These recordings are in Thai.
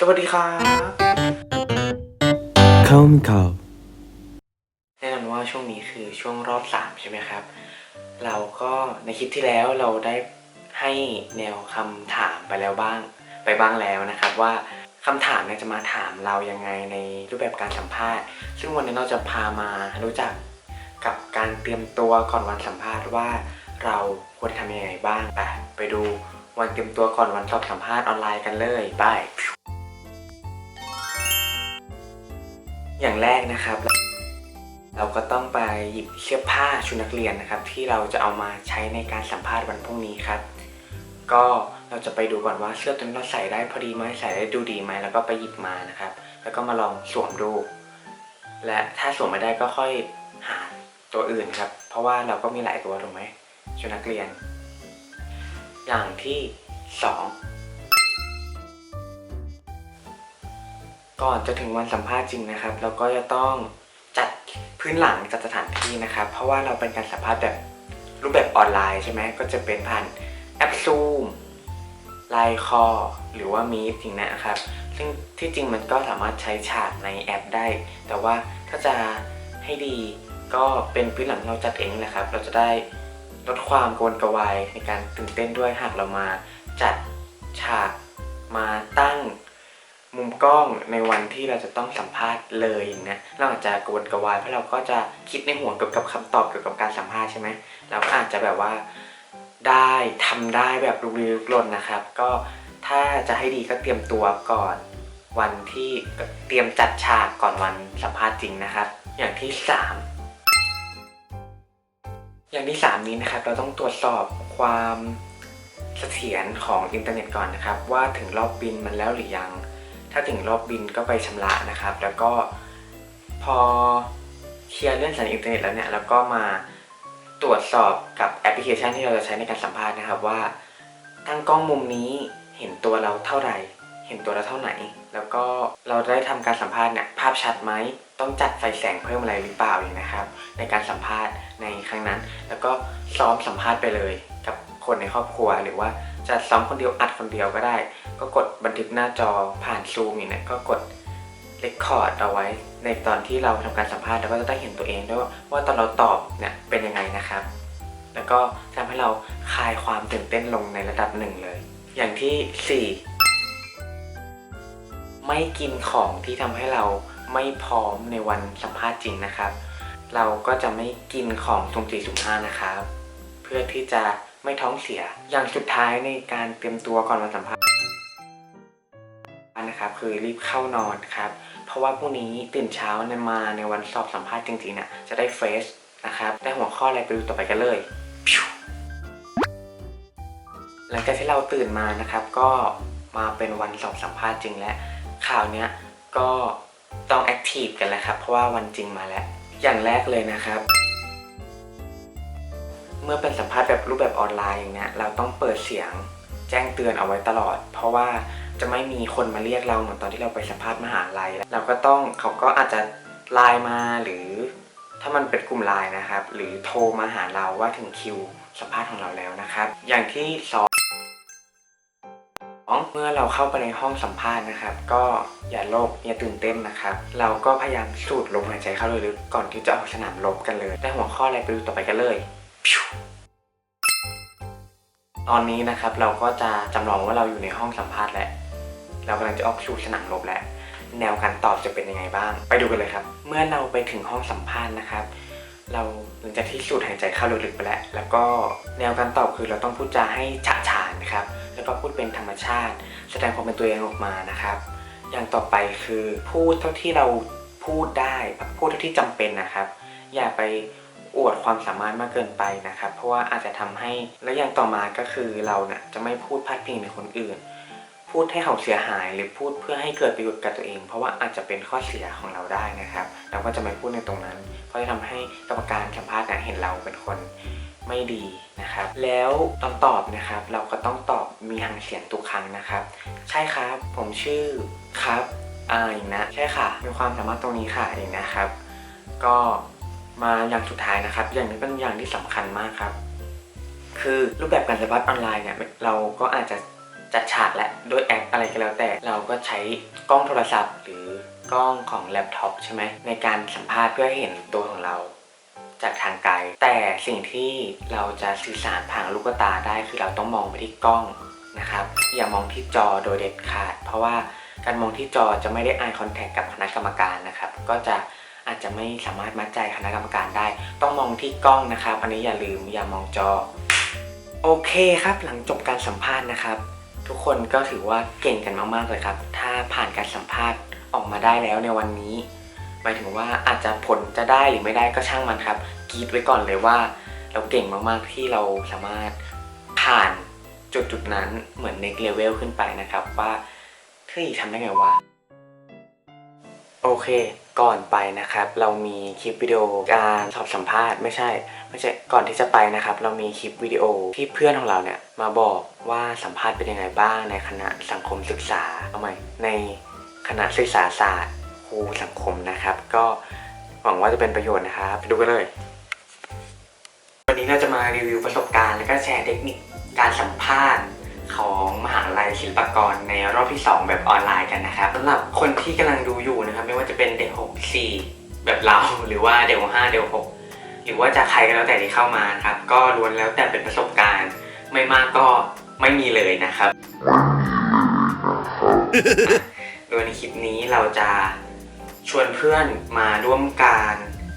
สวัสดีครับเข้ามข่าวแน่นอนว่าช่วงนี้คือช่วงรอบสามใช่ไหมครับ เราก็ในคลิปที่แล้วเราได้ให้แนวคำถามไปแล้วบ้าง ไปบ้างแล้วนะครับว่าคำถามเนี่ยจะมาถามเรายังไงในรูปแบบการสัมภาษณ์ ซึ่งวันนี้เราจะพามารู้จักกับการเตรียมตัวก่อนวันสัมภาษณ์ว่าเราควรทำยังไงบ้างไปไปดูวันเตรียมตัวก่อนวันสอบสัมภาษณ์ออนไลน์กันเลยไป อย่างแรกนะครับ เราก็ต้องไปหยิบเสื้อผ้าชุดนักเรียนนะครับ ที่เราจะเอามาใช้ในการสัมภาษณ์วันพรุ่งนี้ครับ ก็เราจะไปดูก่อนว่าเสื้อตัวนี้เราใส่ได้พอดีไหมใส่ได้ดูดีไหมแล้วก็ไปหยิบมานะครับ แล้วก็มาลองสวมดู และถ้าสวมไม่ได้ก็ค่อยหาตัวอื่นครับ เพราะว่าเราก็มีหลายตัวถูกไหมชุดนักเรียน อย่างที่ 2 ก่อนจะถึงวันสัมภาษณ์จริงนะครับ เราก็จะต้องจัดพื้นหลังจัดสถานที่นะครับ เพราะว่าเราเป็นการสัมภาษณ์แบบรูปแบบออนไลน์ใช่ไหมก็จะเป็นผ่านแอป Zoom ไลน์คอหรือว่า Meet จริงนะครับ ซึ่งที่จริงมันก็สามารถใช้ฉากในแอปได้ แต่ว่าถ้าจะให้ดีก็เป็นพื้นหลังเราจัดเองแหละครับ เราจะได้ลดความกวนกระวายในการตื่นเต้นด้วยหากเรามาจัด กล้องในวันที่เราจะต้องสัมภาษณ์เลยเนี้ยเราอาจจะกวนกระวายเพราะเราก็จะคิดในหัวเกี่ยวกับคำตอบเกี่ยวกับการสัมภาษณ์ใช่ไหมเราก็อาจจะแบบว่าได้ทำได้แบบลุกลี้ลุกลนนะครับ ก็ถ้าจะให้ดีก็เตรียมตัวก่อนวันที่เตรียมจัดฉากก่อนวันสัมภาษณ์จริงนะครับ อย่างที่สามอย่างที่สามนี้นะครับ เราต้องตรวจสอบความเสถียรของอินเทอร์เน็ตก่อนนะครับ ว่าถึงรอบบินมันแล้วหรือยัง ถ้าถึงรอบบินก็ไปชำระนะครับ แล้วก็พอเคลียร์เรื่องสัญญาณอินเทอร์เน็ตแล้วเนี่ยเราก็มาตรวจสอบกับแอปพลิเคชันที่เราจะใช้ในการสัมภาษณ์นะครับว่าตั้งกล้องมุมนี้เห็นตัวเราเท่าไหร่ เห็นตัวเราเท่าไหน แล้วก็เราได้ทำการสัมภาษณ์เนี่ยภาพชัดไหมต้องจัดไฟแสงเพิ่มอะไรหรือเปล่าอย่างนะครับ ในการสัมภาษณ์ในครั้งนั้น แล้วก็ซ้อมสัมภาษณ์ไปเลย กับ คนในครอบครัว หรือว่าจะซ้อมคนเดียวอัดคนเดียวก็ได้ ก็กดบันทึกหน้าจอผ่านซูมอย่างเนี้ยก็กดเรคคอร์ดเอาไว้ ในตอนที่เราทำการสัมภาษณ์แล้วก็จะได้เห็นตัวเองด้วยว่าตอนเราตอบเนี่ยเป็นยังไงนะครับ แล้วก็ทำให้เราคลายความตื่นเต้นลงในระดับหนึ่งเลย อย่างที่สี่ไม่กินของที่ทำให้เราไม่พร้อมในวันสัมภาษณ์จริงนะครับ เราก็จะไม่กินของสุ่มสี่สุ่มห้านะครับ เพื่อที่จะ ไม่ท้องเสีย อย่างสุดท้ายในการเตรียมตัวก่อนวันสัมภาษณ์นะครับคือรีบเข้านอนครับ เพราะว่าพรุ่งนี้ตื่นเช้าเนี่ยมาในวันสอบสัมภาษณ์จริงๆเนี่ยจะได้เฟรชนะครับ ได้หัวข้ออะไรไปดูต่อไปกันเลยหลังจากที่เราตื่นมานะครับ ก็มาเป็นวันสอบสัมภาษณ์จริงแล้วข่าวเนี้ยก็ต้องแอคทีฟกันแล้วครับ เพราะว่าวันจริงมาแล้ว อย่างแรกเลยนะครับ เมื่อเป็นสัมภาษณ์แบบรูปแบบออนไลน์อย่างเนี้ยเราต้องเปิดเสียงแจ้งเตือนเอาไว้ตลอด เพราะว่าจะไม่มีคนมาเรียกเราเหมือนตอนที่เราไปสัมภาษณ์มหาลัยแล้วเราก็ต้องเขาก็อาจจะไลน์มาหรือ ถ้ามันเป็นกลุ่มไลน์นะครับ หรือโทรมาหาเราว่าถึงคิวสัมภาษณ์ของเราแล้วนะครับ อย่างที่สองเมื่อเราเข้าไปในห้องสัมภาษณ์นะครับ ก็อย่าโลกอย่าตื่นเต้นนะครับ เราก็พยายามสูดลมหายใจเข้าลึกๆก่อนที่จะออกสนามรบกันเลย ได้หัวข้ออะไรไปดูต่อไปกันเลย ตอนนี้นะครับเราก็จะจำลองว่าเราอยู่ในห้องสัมภาษณ์แล้วเรากำลังจะออกสู่สนามรบแล้วแนวการตอบจะเป็นยังไงบ้าง ไปดูกันเลยครับ เมื่อเราไปถึงห้องสัมภาษณ์นะครับ เราหลังจากที่สูดหายใจเข้าลึกๆไปแล้ว แล้วก็แนวการตอบคือเราต้องพูดจาให้ฉะฉานนะครับ แล้วก็พูดเป็นธรรมชาติ แสดงความเป็นตัวเองออกมานะครับ อย่างต่อไปคือพูดเท่าที่เราพูดได้ พูดเท่าที่จำเป็นนะครับ อย่าไป อวดความสามารถมากเกินไปนะครับ เพราะว่าอาจจะทำให้และอย่างต่อมาก็คือเราเนี่ยจะไม่พูดพาดพิงในคนอื่น พูดให้เขาเสียหายหรือพูดเพื่อให้เกิดประโยชน์กับตัวเอง เพราะว่าอาจจะเป็นข้อเสียของเราได้นะครับ เราก็จะไม่พูดในตรงนั้นก็จะทำให้กรรมการสัมภาษณ์เนี่ยเห็นเราเป็นคนไม่ดีนะครับ แล้วตอนตอบนะครับ เราก็ต้องตอบมีหางเสียงทุกครั้งนะครับ ใช่ครับ ผมชื่อครับอ่าอย่างนะ ใช่ค่ะ มีความสามารถตรงนี้ค่ะอย่างนะครับ ก็ มาอย่างสุดท้ายนะครับ อย่างนี้เป็นอย่างที่สำคัญมากครับ คือรูปแบบการสัมภาษณ์ออนไลน์เนี่ยเราก็อาจจะจัดฉากและด้วยแอปอะไรก็แล้วแต่ เราก็ใช้กล้องโทรศัพท์ หรือกล้องของแล็ปท็อปใช่ไหมในการสัมภาษณ์เพื่อเห็นตัวของเราจากทางไกล แต่สิ่งที่เราจะสื่อสารผ่านลูกตาได้คือเราต้องมองไปที่กล้องนะครับ อย่ามองที่จอโดยเด็ดขาด เพราะว่าการมองที่จอจะไม่ได้ eye contact กับคณะกรรมการนะครับ ก็จะ อาจจะไม่สามารถมัดใจคณะกรรมการได้ ต้องมองที่กล้องนะครับอันนี้อย่าลืมอย่ามองจอ โอเคครับ หลังจบการสัมภาษณ์นะครับ ทุกคนก็ถือว่าเก่งกันมากๆเลยครับ ถ้าผ่านการสัมภาษณ์ออกมาได้แล้วในวันนี้ หมายถึงว่าอาจจะผลจะได้หรือไม่ได้ก็ช่างมันครับกีดไว้ก่อนเลยว่า เราเก่งมากๆที่เราสามารถผ่านจุดจุดๆนั้นเหมือน next level ขึ้นไปนะครับว่าเฮ้ยทำได้ไงวะ โอเค ก่อนไปนะครับ เรามีคลิปวิดีโอการสอบสัมภาษณ์ไม่ใช่ ไม่ใช่ก่อนที่จะไปนะครับ เรามีคลิปวิดีโอที่เพื่อนของเราเนี่ยมาบอกว่าสัมภาษณ์เป็นยังไงบ้างในคณะสังคมศึกษาเอาใหม่ในคณะศึกษาศาสตร์ครูสังคมนะครับ ก็หวังว่าจะเป็นประโยชน์นะครับไปดูกันเลย วันนี้เราจะมารีวิวประสบการณ์ และก็แชร์เทคนิคการสัมภาษณ์ ของมหาลัยศิลปากรในรอบที่ 2 แบบออนไลน์กันนะครับสำหรับคนที่กำลังดูอยู่นะครับ ไม่ว่าจะเป็นเด็ก6 4 แบบเรา หรือว่าเด็ก5เด็ก6หรือว่าจะใครก็แล้วแต่ที่เข้ามาครับ ก็ล้วนแล้วแต่เป็นประสบการณ์ ไม่มากก็ไม่มีเลยนะครับโดยในคลิปนี้เราจะชวนเพื่อนมาร่วมการ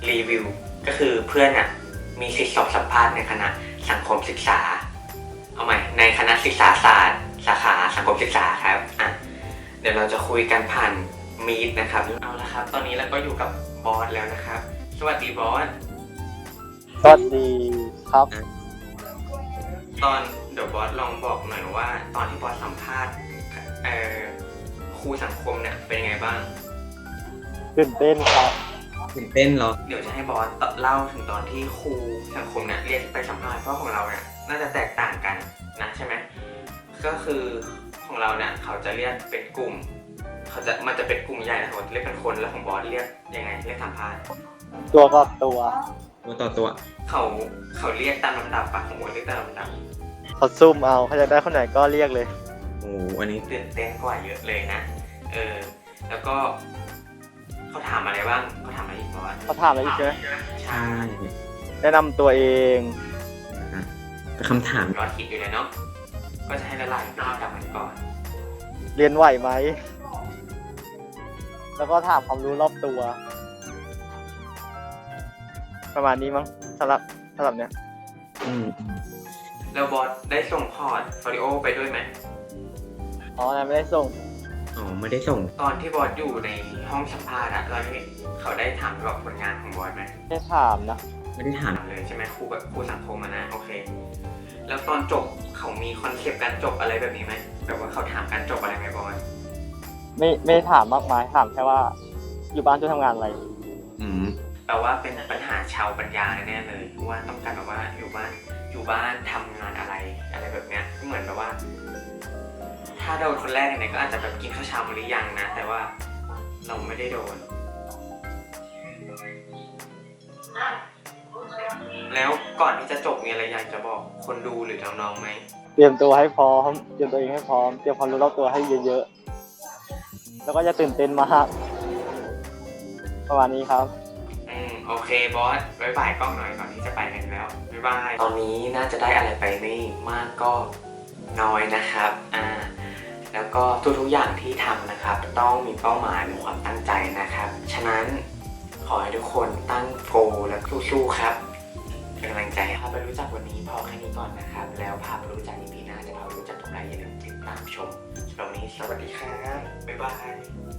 รีวิว ก็คือเพื่อนอะมีสิทธิสอบสัมภาษณ์ในคณะสังคมศึกษาเอา ใหม่ในคณะศึกษาศาสตร์ สาขาสังคมศึกษาครับอะเดี๋ยวเราจะคุยกันผ่านมีดนะครับเอาละครับ ตอนนี้เราก็อยู่กับบอสแล้วนะครับ สวัสดีบอสสวัสดีครับ ตอนเดี๋ยวบอสลองบอกหน่อยว่า ตอนที่บอสสัมภาษณ์เอ่อครูสังคมเนี่ยเป็นยังไงบ้างตื่นเต้นครับ ตื่นเต้นเหรอ เดี๋ยวจะให้บอสเล่าถึงตอนที่ครูสังคมเนี่ยเรียกไปสัมภาษณ์เพราะของเราเนี่ยน่าจะแตกต่างกันนะใช่ไหมก็คือของเราเนี่ยเขาจะเรียกเป็นกลุ่ม เขาจะมันจะเป็นกลุ่มใหญ่นะเขาจะเรียกเป็นคนแล้วของบอสเรียกยังไงเรียกสัมภาษณ์ตัวก็ตัว ตัวต่อตัว เขาเขาเรียกตามลำดับปะของบอสเรียกตามลำดับเขาซุ่มเอาเขาอยากได้คนไหนก็เรียกเลย โอ้โหอันนี้ตื่นเต้นกว่าเยอะเลยนะเออแล้วก็ เขาถามอะไรบ้างเขาถามอะไรอีกบอสเขาถามอะไรอีกใช่ไหมใช่แนะนำตัวเองเป็นคำถามบอสคิดอยู่เลยเนาะก็จะให้ละลายพฤติกรรมมันก่อนเรียนไหวไหม แล้วก็ถามความรู้รอบตัว ประมาณนี้มั้งสำหรับสำหรับเนี้ยอืมแล้วบอสได้ส่งพอร์ตฟอริโอไปด้วยไหม อ๋อนะไม่ได้ส่ง อ๋อไม่ได้ส่ง ตอนที่บอสอยู่ในห้องสัมภาษณ์อะเราได้เขาได้ถามเกี่ยวกับผลงานของบอสไหมไม่ถามนะไม่ได้ถามถามเลยใช่ไหมครูแบบครูสังคมอะนะโอเค แล้วตอนจบเขามีคอนเซปต์การจบอะไรแบบนี้ไหมแบบว่าเขาถามการจบอะไรไหมบอสไม่ไม่ได้ถามมากมายถามแค่ว่า อยู่บ้านจะทำงานอะไร อืมแปลว่าเป็นปัญหาชาวปัญญาแน่ๆเลยว่าต้องการแบบว่าอยู่บ้านอยู่บ้านทำงานอะไรอะไรแบบเนี้ยเหมือนแบบว่า ถ้าโดนคนแรกเนี่ยก็อาจจะแบบกินข้าวเช้ามาหรือยังนะ แต่ว่าเราไม่ได้โดน แล้วก่อนที่จะจบมีอะไรอยากจะบอกคนดูหรือน้องๆไหมเตรียมตัวให้พร้อม เตรียมตัวเองให้พร้อม เตรียมความรู้รอบตัวให้เยอะๆ แล้วก็จะตื่นเต้นมากประมาณนี้ครับ อืมโอเคบอสบายบายกล้องหน่อยก่อนที่จะไปกันแล้วบายบาย ตอนนี้น่าจะได้อะไรไปไม่มากก็น้อยนะครับ อ่า แล้วก็ทุกๆอย่างที่ทำนะครับ ต้องมีเป้าหมายมีความตั้งใจนะครับ ฉะนั้นขอให้ทุกคนตั้งโกลและสู้ๆครับเป็นกำลังใจพาไปรู้จักวันนี้พอแค่นี้ก่อนนะครับ แล้วพาไปรู้จักอีพีหน้าจะพาไปรู้จักตรงไหนอย่าลืมติดตามชมสำหรับวันนี้สวัสดีครับบ๊ายบาย